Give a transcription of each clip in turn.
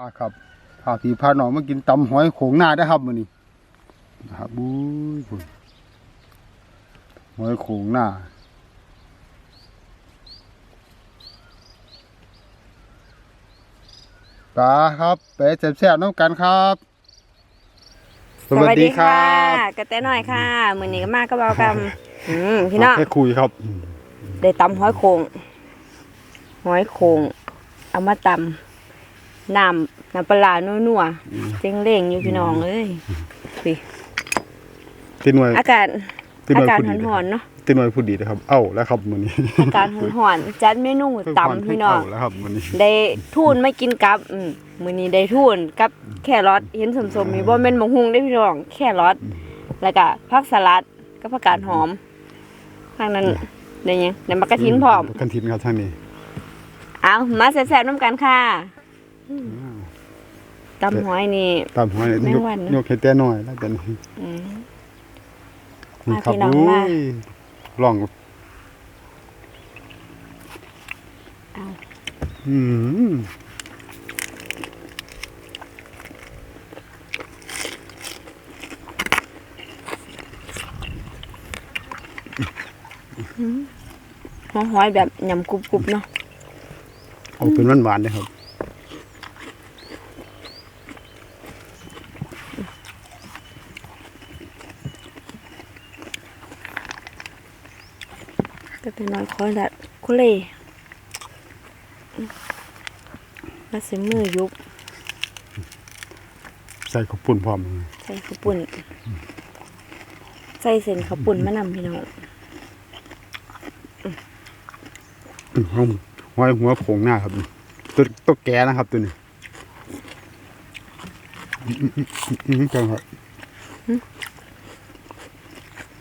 อ่าครับพาพี่พาน้องมากินตำหอยโขงหน้าได้ครับมื้อนี้นะครับบุ้ยบุ้ยหอยโขงหน้าปลาครับไปแซ่บๆน้ำกันครับกระแตหน่อยค่ะมือนี้ก็มากก็เบากำอืมพี่น้องแค่คุยครับได้ตำหอยโขงหอยโขงเอามาตำ น้ำน้ำปลาร้านัวๆเจ๋งเล่งอยู่พี่น้องเอ้ยสิติหน่วยอากาศติหน่อาวยกาศพูดดีร้อนๆเนาะติหน่วยพูดดีนะครับ เอ้าแล้วครับมื้อนี้อากาศร้อนๆจัดเมนูตำพี่น้อง เาแล้วครับมื้อนี้ได้ทูนไม่กินกับอืมมื้อนี้ได้ทูนกับแครอทเห็นสมๆนี่บ่แม่นหมกฮุงได้อพี่น้อง แครอทแล้วก็ผักสลัดกับผักกาดหอมทางนั้นได้หยังได้มะกระถินพร้อมกันทินครับทางนี้ เอามาแซ่บๆน้ำกันค่ะ ตำหอยนี่ตามหอยแม่ยกวันนะยกให้แต่น้อยแล้วกันอืมนี่ครับมาพี่น้องอุ้มายลองเอาอืมหอยๆแบบยำกรุบๆเนาะเอาเป็นหวานๆเลยครับ ก็เป็นน้อยคอยละคุเล่แล้วสิมือยุบ ใส่ข้าวปุ้นพร้อมใส่ข้าวปุ่นใส่เส้นข้าวปุ่นมะนำพี่น้องห้องหอยหัวโผงหน้าครับตัวตัวแก่นะครับตัวนี้อืมอืมอืมอืมจังครับ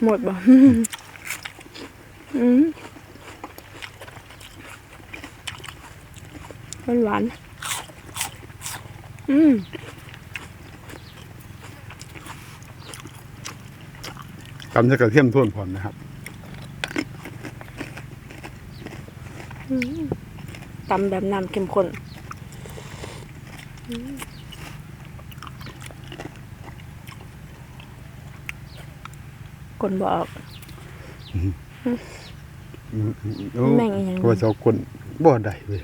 หมดบ่อืม หวานหวานๆอืมตำจะกระเทียมท่วนพร้อมนะครับตำแบบน้ำเข้มข้นอืมกลนบอกอืมอืมโอ้ แม่งอีหยัง ว่าจะเอาคนบ่ได้เว้ย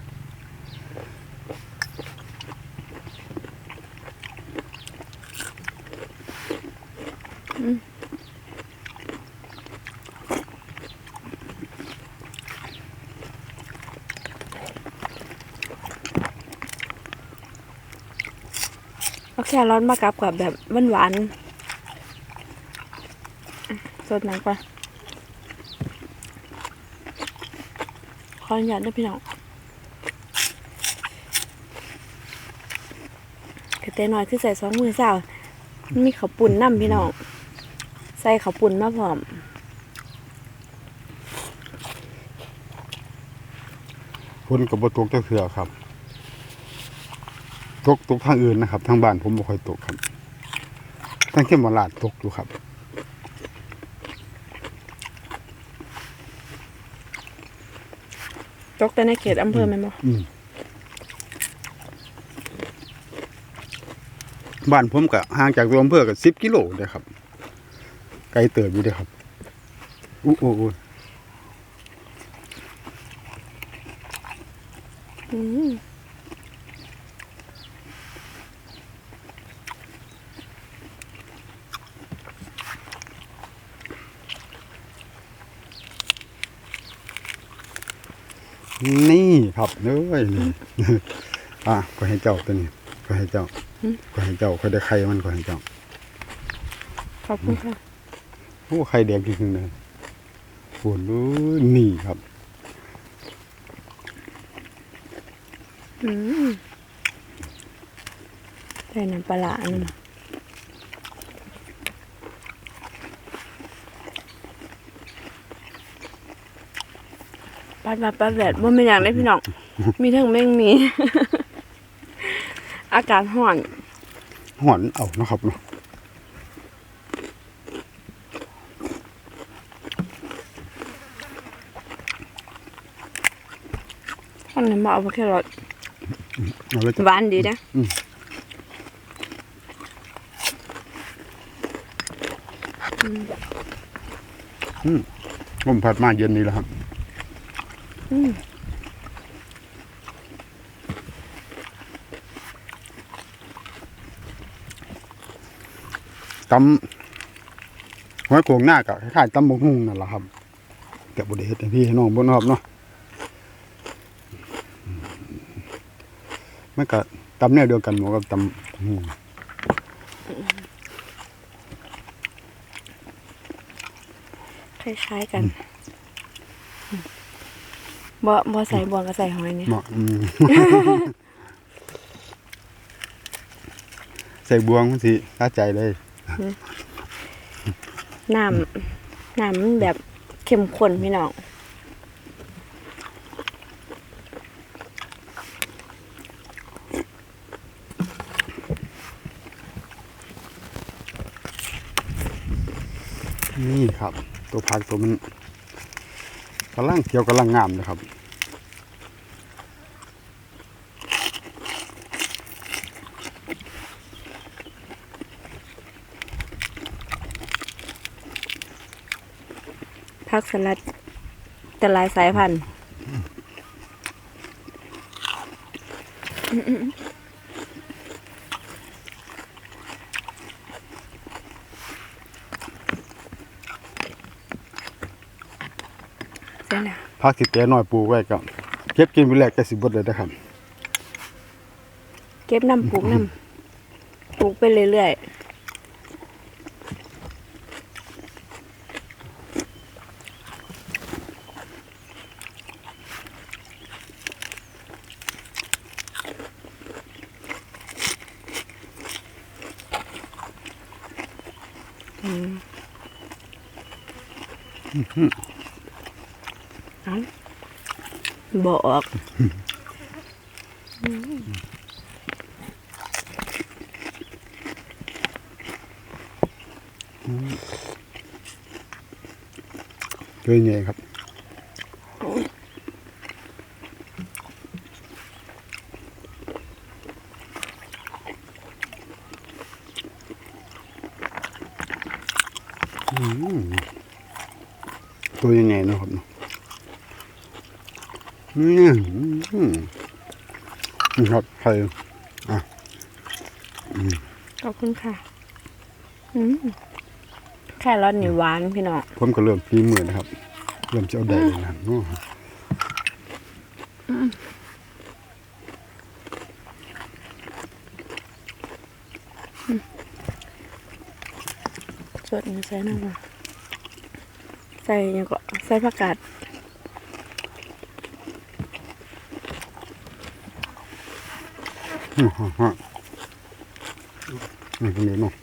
เอาแค่ร้อนมากับกับแบบหวานหวานๆอะสดน้ำปะ ออนุญาตด้วยพี่น้องกระเตน้อยคือใส่สองมือสาวมีข้าวปุ่นน้ำพี่น้อง ใส่ข้าวปุ่นมาพร้อมฝนกับบตกเจ้าเถื่อครับ ตกตกทางอื่นนะครับ ทางบ้านผมบ่ค่อยตกครับทางเข้มหวานลาดตกอยู่ครับ ตกแต่ในเขตอำเภอแมันบ่อืมบ้านผมก็ห่างจากตัวอำเภอก็สิบกิโลเลยครับ ไกลเติบอยู่เด้อครับอู้อู้อู้อืม นี่ครับ เอ้ยนี่อะก็ให้เจ้าตัวนี้ก็ให้เจ้าก็ให้เจ้าก็ได้ไข่มันก็ให้เจ้าขอบคุณค่ะโอ้ไข่แดงจริงๆเลยฝนรู้นี่ครับอืมใส่น้ำปลาร้าอั นนึงปัดมาปัดแดดว่าไม่อยากได้พี่น้อง มีทั้งแมงมี อากาศห่อนหอนเอาเนาะครับเนาะท่านนั้นมาเอาแค่รถเอาเลยจ้ะหวานดีนะผมผัดมาเย็นนี้แล้วครับอืม ตำหัวโขงหน้ากับคล้ายๆตำบกหุ่งนั่นแหละครับแต่บไดเฮ็ดให้พี่ให้น้องบนนอบเนาะมันก็ตำแนวเดียวกันหมูกับตำหุ่งคล้ายๆกัน บ่บ่ใส่บวงก็ใส่หอยเนี่ย เหมาะอืม ใส่บวงมันสิน่าใจเลยน้ำน้ำมันแบบเข้มข้นพี่น้องนี่ครับ ตัวผักตัวมัน กำลังเขียวกำลังงามนะครับผักสลัดแต่หลายสายพันธุ์เส ร็จแล้วผักสิแก่น้อยปลูกไว้ก็เก็บกินไปแรกจะสิบดเลยนะครับ เก็บน้ำปลูกน้ำปลูกไปเรื่อยๆอืมเอ้า ออกเป็นไงครับ อืมตัวยังไงเนาะครับเนาะอืมอืม นี่ครับไข่ขอบคุณค่ะอืมแค่รสนี่หวานพี่น้องผมก็เริ่มปีมือนะครับ เริ่มจะเอาได้เลยนะเนาะสดนี่ใส่น้ำมันใส่หยังก็ใส่ผักกาด อืมฮะฮะนี่ตรงนี้เนาะ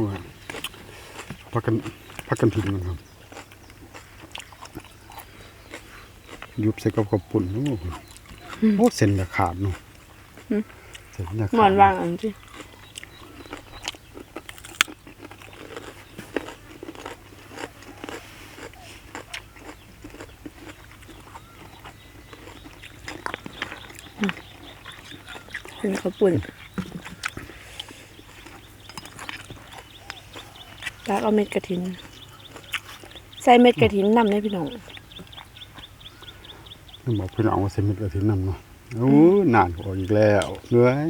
ว่าพักกันพักกันทิ้งนะครับยุบใส่กับกระปุ่นโอ้โหเส้นจะขาดเนาะ เส้นจะขาดหมอนวางอันที่เป็นข้าวปุ่นแล้วเอาเม็ดกระถิน ใส่เม็ดกระถินนำได้พี่น้องต้องบอกพี่น้องว่าเส้นมิตรกระถิ่นนำเนาะ โอ้นานกว่าอีกแล้วเหนื่อย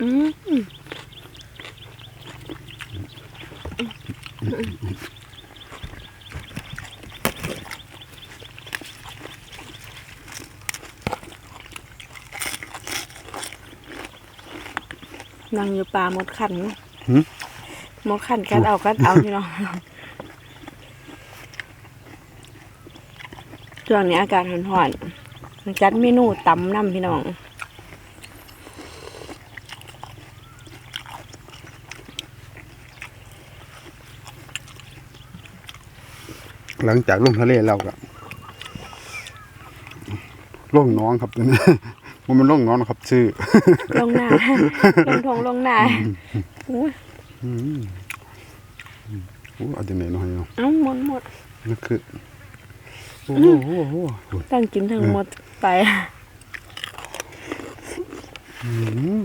อืมนั่งอยู่ป่าหมดขันหึหมดขันกัดเอากัดเอาพี่น้องช่วงนี้อากาศร้อนๆ จัดเมนูตำน้ำพี่น้องหลังจากลงทะเลเราก็ลงหน้องครับตอนนี้มันมันลงนอนครับ ชื่อลงหน้าลงทงลงหน้าอู้ยอืมโอ้เอาจังไหนเนาะเนาะเอ้าหมดหมดนั่นคือโอ้โหโอ้โหโอ้โหตั้งกินทั้งหมด ไปอืม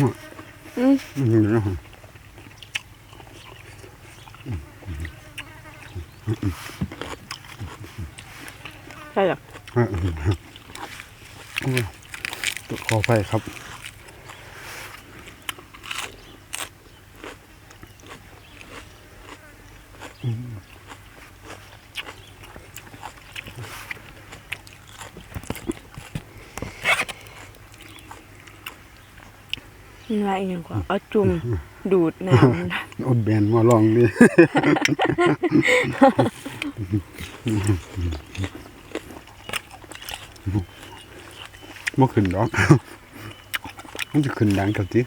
ว่าอืมอืมเนาะใช่หรอ อะโอ้ยขอไปครับ มันว่าอีกอย่างกว่าเอาจุ่มดูดน้ำอดแบนมาลองดิ บ่ขึ้นดอก มันจะขึ้นดังกับที่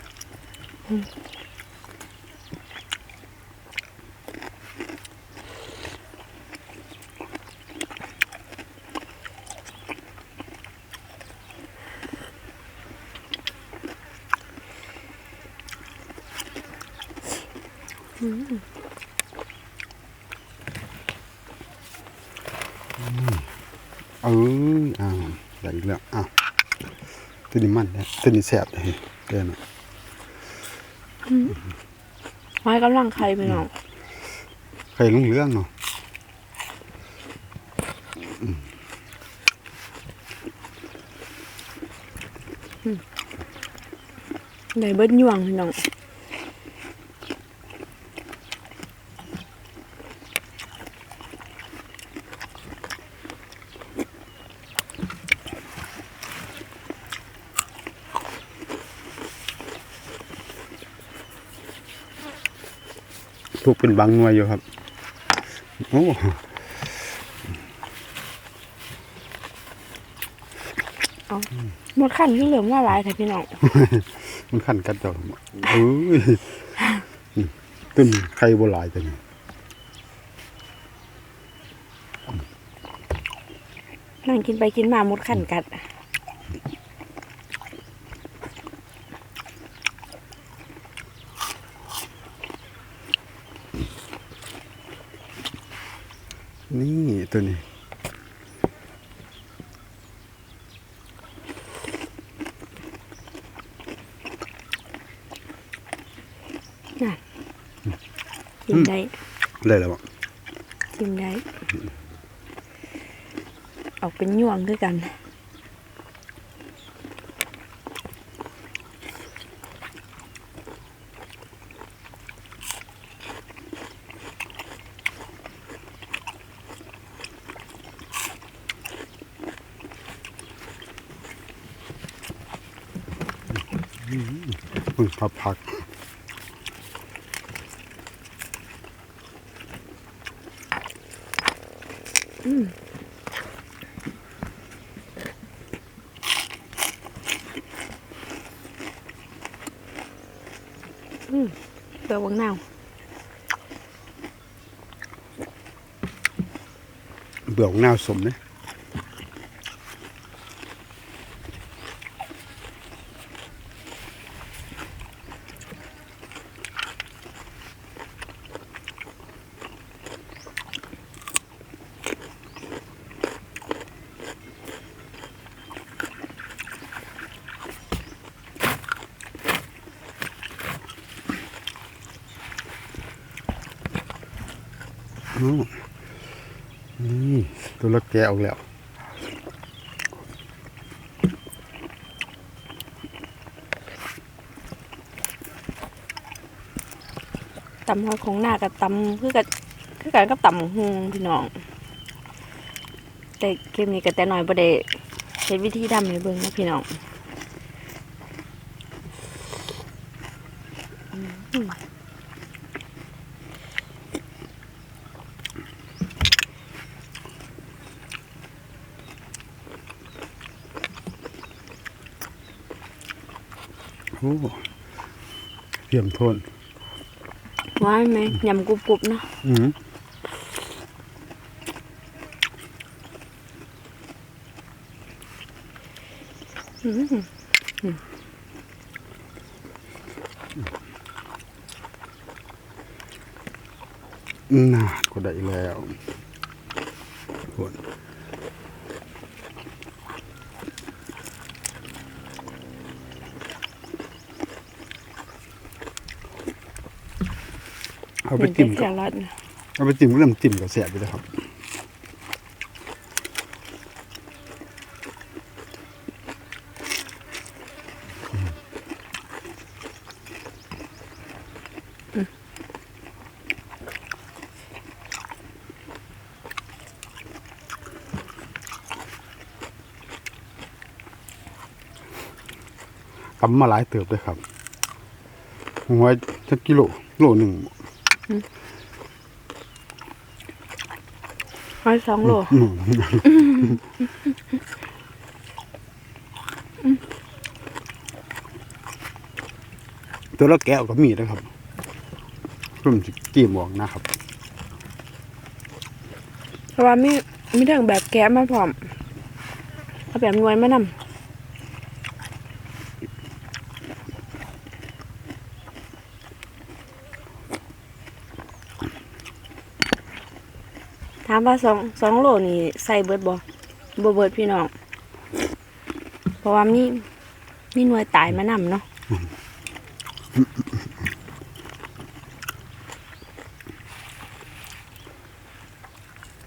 เอออ้าวได้อีกแล้วอ้าวตัว นี้มันแล้วตัวนี้แซ่บเลยเด้อนะไม้กำลังใครไปน้องใครลุงเรื่องเนาะได้เบิ้ลยวงพี่น้อง ถูกเป็นบางหน่วยอยู่ครับโอ้หมดขั้นที่เหลือว่าหลายแต่พี่น้อง มันขันกัดเจ้าเอ้ยต้นไข่บ่หลายจังนั่งกินไปกินมาหมดขั้นกัด นี่ตัวนี้น่ะกินได้เลยแล้วบ่กินได้ออกเป็นยวงด้วยกัน อุ้ยผักผักเปลือกบางนาวเบื่อของหน้าสมเนี่ยอ้าวนี่ตัวละแกออกแล้วตำหอยของหน้ากับตำคือกับคือกันกับตำหงพี่น้อง แต่เกมนี้ก็แต่น้อยประเดใช้วิธีทำในเบื้องนะพี่น้องอืม โอ้ เทียมโทนว้ายไหมยำกรุบๆเนาะอืมน่าก็ได้แล้วโทน เอาไปจิ้มแคกับรอทนะเอาไปจิ้มก็เริ่มจิ้มกับแสบไปเลยครับกำมาหลายเติบเลยครับหัวจักกิโลโลหนึ่ง ร้อยสองโลตัวละแก้วก็มีนะครับเพิ่มสิจีมบอกนะครับเพราะว่ามีมีทั้งแบบแกะมาพร้อมเอาแบบน่วยมานำามว่าสองสองโลนี่ใส่เบิดบ่บ่เบิดพี่น้อง เพราะว่ามีมีหน่วยตายมานำเนาะ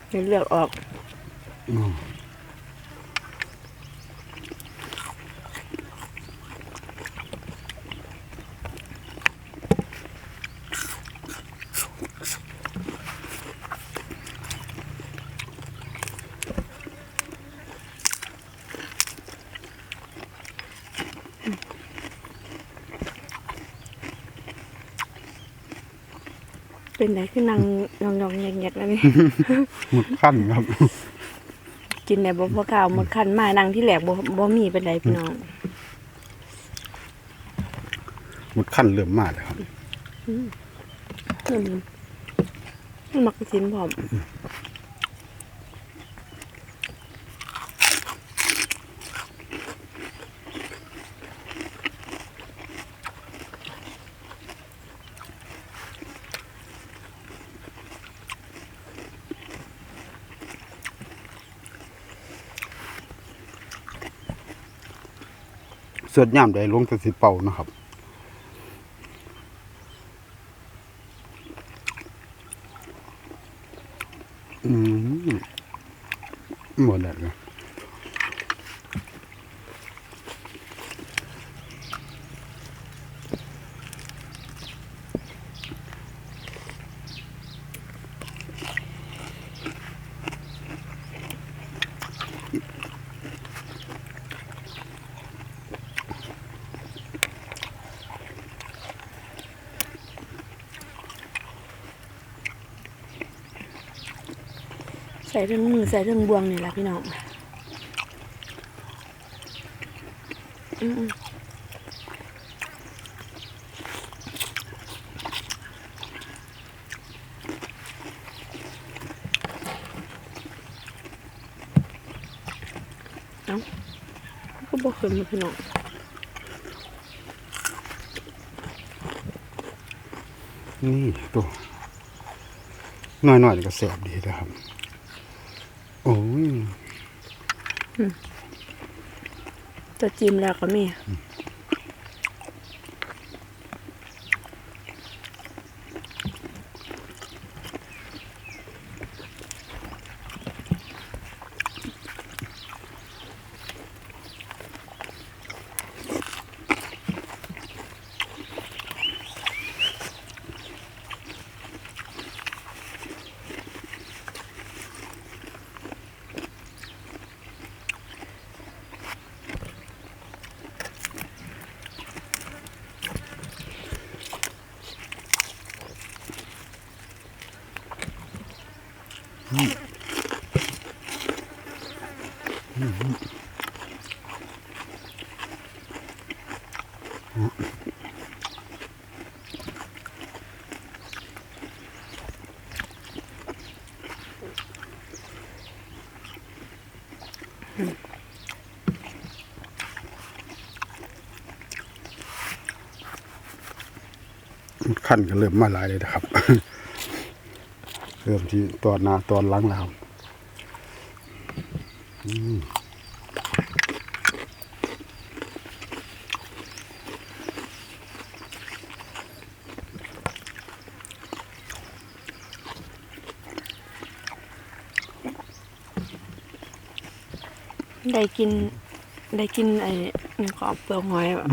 เดี๋ยวเลือกออก เป็นไรคือนางนองนองๆแยกๆแล้วนี่ หมดขั้นครับ กินได้บ่พอข้าวหมดคันมานางที่แหลกบ่บ่มีเป็นไรพี่น้องหมดขั้นเริ่มมากเลยครับ อืมมันมักสินพร้อม ดย่ามใด้ลงจะสิเป่านะครับ อืมหมดแล้วนะ ใส่ทั้งมือใส่ทั้งบวงนี่แหละพี่น้องเอ้าก็บอกขึ้นมาพี่น้องนี่ตัวน้อยๆก็แสบดีนะครับ ตัวจิ้มแล้วก็มี พันธุ์ก็เริ่มมาหลายเลยนะครับ เริ่มที่ตอนหน้าตอนหลังแล้วอืมได้กินได้กินไอ้นี่ขอเปลือกหอยแบบ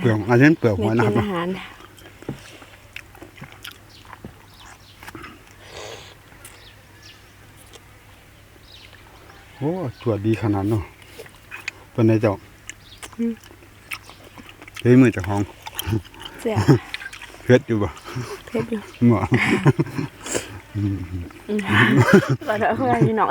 เปลือกอันนี้เปลือกหอยได้นะคกิรับนอาหาร โอ้ตรวจดีขนาดเนาะเป็นไงเจ้าเฮ้ยมือเจากห้องเสียเฮ็ดอยู่บ่เพชรอยู่หมอก็เถอะเพื่อนพี่น้อง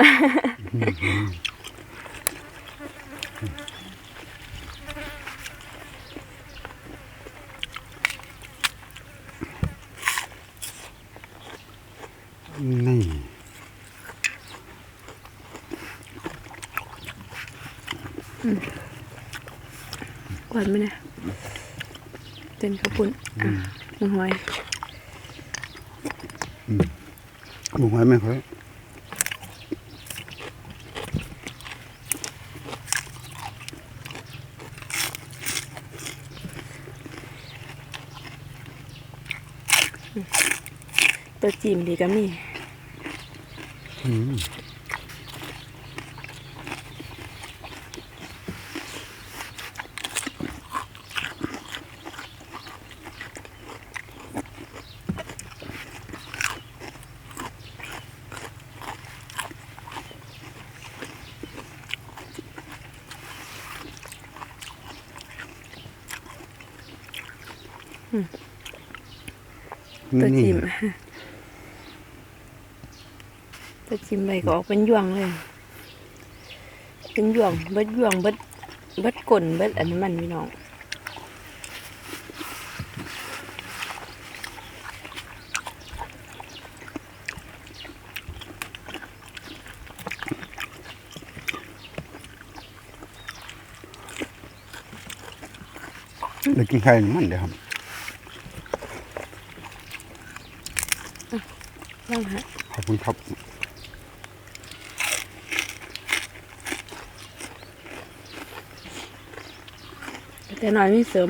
นี่ หวานไหมเนี่ยเต็นข้าวปุ้นอะหมูหอยบุกไว้ไหมค่อยตัวจีมดีก็มี ตัวนี่จิมตัวจิมใบก็ออกเป็นหยวงเลย เป็นหยวงเบิดหยวงเบิดเบิดกลนเบิดอันนั้นมันพี่น้องเดี๋ยวกินไข่มันเดี๋ยวครับ ว่างฮะขอบคุณครับแต่หน่อยไม่เสริม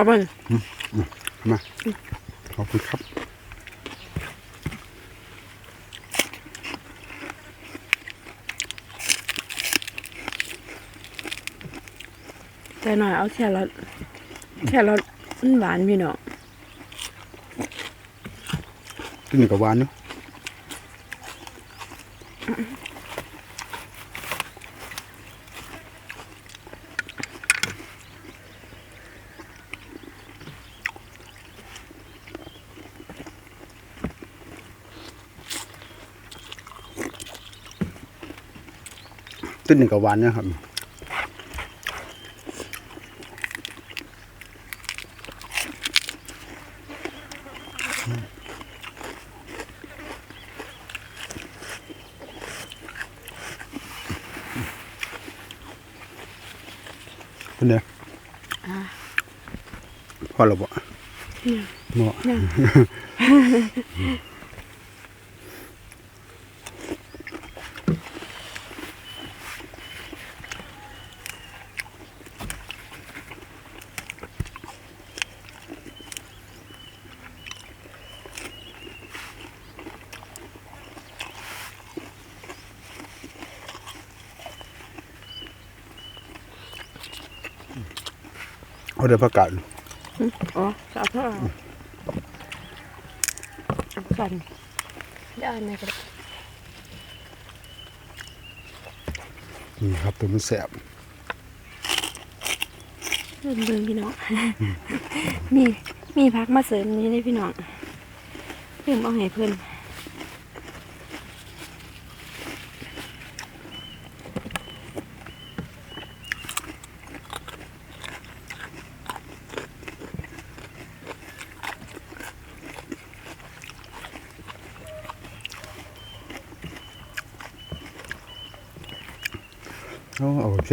เอาไปมาขอบคุณครับแต่น้อยเอาแค่รสแค่รสมันหวานพี่น้องกินกับหวานเนาะ ต้นหนึ่งกับหวานเนะครับเป็นไงพอแล้วบ่เหมาะ เอาเดี๋ยวประกาศอ๋อเอาเท่าไหร่เอากันได้ไหมก็ได้นี่ครับตัวมันแสบเบิ่งเบิ่งพี่น้องมีมีพักมาเสริมนี้เลยพี่น้องเพิ่มเอาให้เพิ่น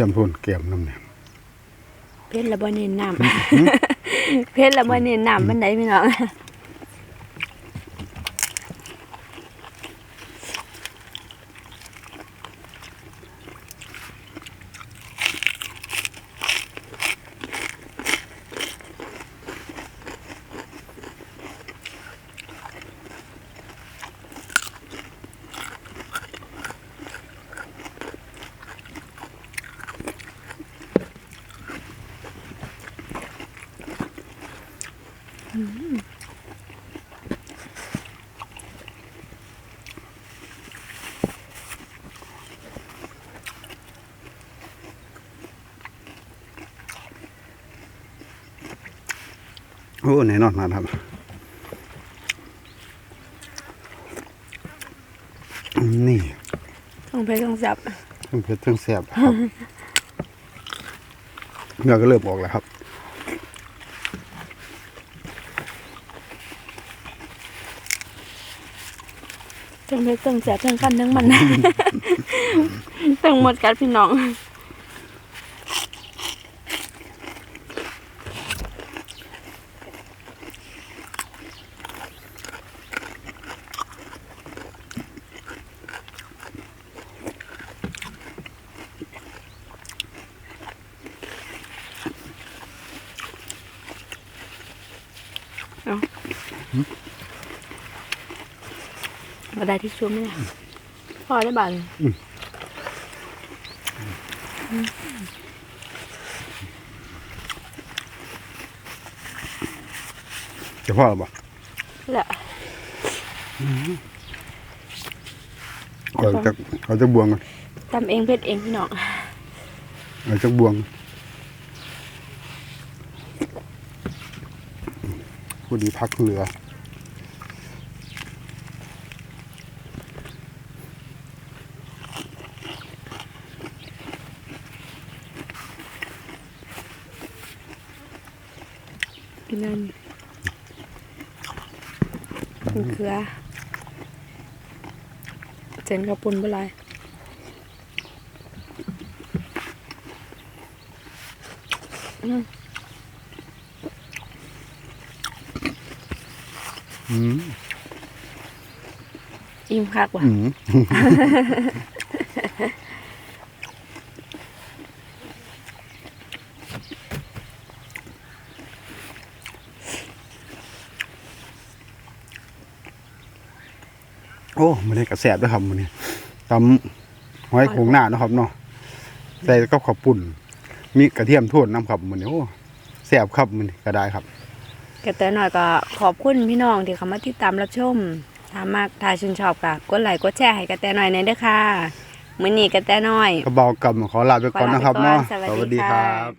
ทียมพูนเกี่ยมน้ำเนี่ยเพชรละบ่เน้นน้ำเพชรละบ่เน้นน้ำมันไดพี่น้อง โอ้แน่นอนมากครับนี่ต้องเพชรต้องจับทั้งเผ็ดทั้งแสบครับเนื้อก็เริ่มออกแล้วครับ ต้องเต้องแสบต้องกันทั้งมันต้องหมดกัดพี่น้องเอา บ่ได้ที่ช่วยไหมล่ะพอได้บานจะพ่อหรือเปล่าแหละเอาจากเอาจากบวงกันทำเองเพชรเองพี่น้องเอาจากบวงพอดีพักเรือ กินนั่น มะเขือเจนกระปุนบ่ไรอืมอิ่มคักว่ะ โอ้มันนี่กระแสบด้วยครับมันนี่ตำหอยโขงหน้าเนาะครับเนาะใส่ก็ขอบปุ่น มีกระเทียมโทษน้ำครับมันนี่โอ้แสบครับมันนี่ก็ได้ครับกระแตหน่อยก็ขอบคุณพี่น้องที่เข้ามาติดตามรับชมถ้ามากถ้าชื่นชอบก็กดไลค์กดแชร์ให้กระแตหน่อยหน่อยเด้อค่ะมื้อนี้กระแตหน่อยกระเบากำขอลาไปก่อนนะครับเนาะขอลาไปก่อนสวัสดีค่ะครับ